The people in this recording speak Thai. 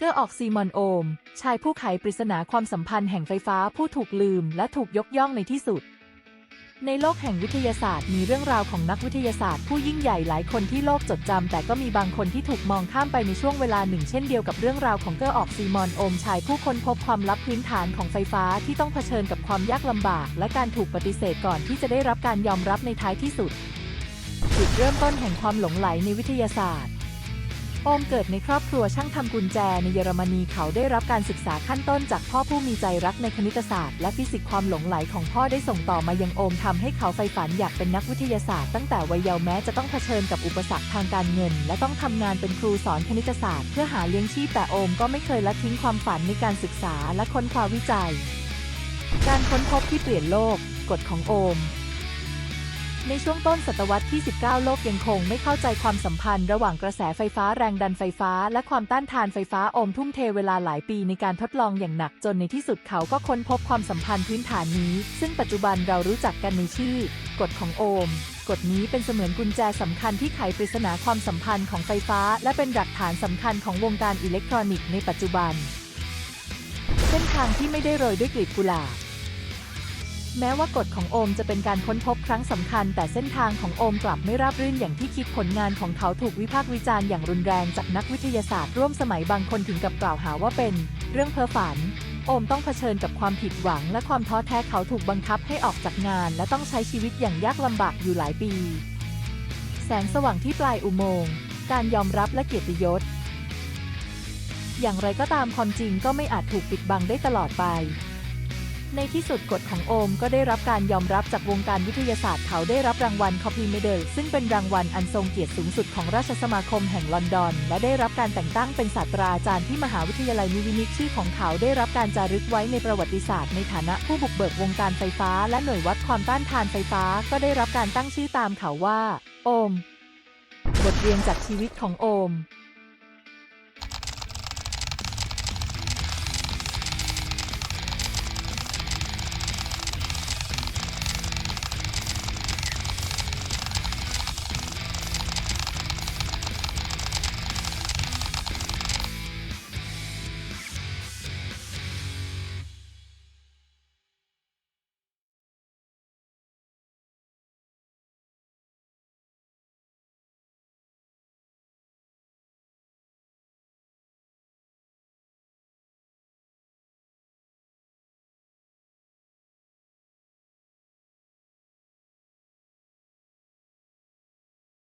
เกอร์ออกซีมอนโอม ชายผู้ไขปริศนาความสัมพันธ์แห่งไฟฟ้าผู้ถูกลืมและถูกยกย่องในที่สุด ในโลกแห่งวิทยาศาสตร์มีเรื่องราวของนักวิทยาศาสตร์ผู้ยิ่งใหญ่หลายคนที่โลกจดจำแต่ก็มีบางคนที่ถูกมองข้ามไปในช่วงเวลาหนึ่งเช่นเดียวกับเรื่องราวของเกอร์ออกซีมอนโอม ชายผู้ค้นพบความลับพื้นฐานของไฟฟ้าที่ต้องเผชิญกับความยากลำบาก และการถูกปฏิเสธก่อนที่จะได้รับการยอมรับในท้ายที่สุดจุดเริ่มต้นแห่งความหลงไหลในวิทยาศาสตร์ โอมเกิดในครอบครัวช่างทำกุญแจในเยอรมนีเขาได้รับการศึกษาขั้นต้นจากพ่อผู้มีใจรักในคณิตศาสตร์และฟิสิกส์ความหลงไหลของพ่อได้ส่งต่อมายังโอมทำให้เขาใฝ่ฝันอยากเป็นนักวิทยาศาสตร์ตั้งแต่วัยเยาว์แม้จะต้องเผชิญกับอุปสรรคทางการเงิน และต้องทำงานเป็นครูสอนคณิตศาสตร์เพื่อหาเลี้ยงชีพแต่โอมก็ไม่เคยละทิ้งความฝันในการศึกษาและค้นคว้าวิจัย การค้นพบที่เปลี่ยนโลก กฎของโอม ในช่วงต้นศตวรรษที่ 19 โลกยังคงไม่เข้าใจความสัมพันธ์ระหว่างกระแสไฟฟ้าแรงดันไฟฟ้า และความต้านทานไฟฟ้าโอมทุ่มเทเวลาหลายปีในการทดลองอย่างหนักจนในที่สุดเขาก็ค้นพบความสัมพันธ์พื้นฐานนี้ ซึ่งปัจจุบันเรารู้จักกันในชื่อกฎของโอมกฎนี้เป็นเสมือนกุญแจสำคัญที่ไขปริศนาความสัมพันธ์ของไฟฟ้า และเป็นหลักฐานสำคัญของวงการอิเล็กทรอนิกส์ในปัจจุบัน เส้นทางที่ไม่ได้โรยด้วยกลีบกุหลาบ แม้ว่ากฎของโอมจะเป็นการค้นพบครั้งสำคัญ แต่เส้นทางของโอมกลับไม่ราบรื่นอย่างที่คิดผลงานของเขาถูกวิพากษ์วิจารณ์อย่างรุนแรงจากนักวิทยาศาสตร์ร่วมสมัยบางคนถึงกับกล่าวหาว่าเป็น เรื่องเพ้อฝัน โอมต้องเผชิญกับความผิดหวัง และความท้อแท้เขาถูกบังคับให้ออกจากงาน และต้องใช้ชีวิตอย่างยากลำบากอยู่หลายปี แสงสว่างที่ปลายอุโมงค์การยอมรับและเกียรติยศ อย่างไรก็ตามความจริงก็ไม่อาจถูกปิดบังได้ตลอดไป ในที่สุดกฎของโอมก็ได้รับการยอมรับจากวงการวิทยาศาสตร์เขาได้รับรางวัลคอป y เมเดลซึ่งเป็นรางวัลอันทรงเกียรติสูงสุดของราชสมาคมแห่งลอนดอน และได้รับการแต่งตั้งเป็นศาสตราจารย์ที่มหาวิทยาลัยนิวินิกชื่อของเขาได้รับการจารึกไว้ในประวัติศาสตร์ในฐานะผู้บุกเบิกวงการไฟฟ้า และหน่วยวัดความต้านทานไฟฟ้า ก็ได้รับการตั้งชื่อตามเขาว่า โอม บทเรียนจากชีวิตของโอม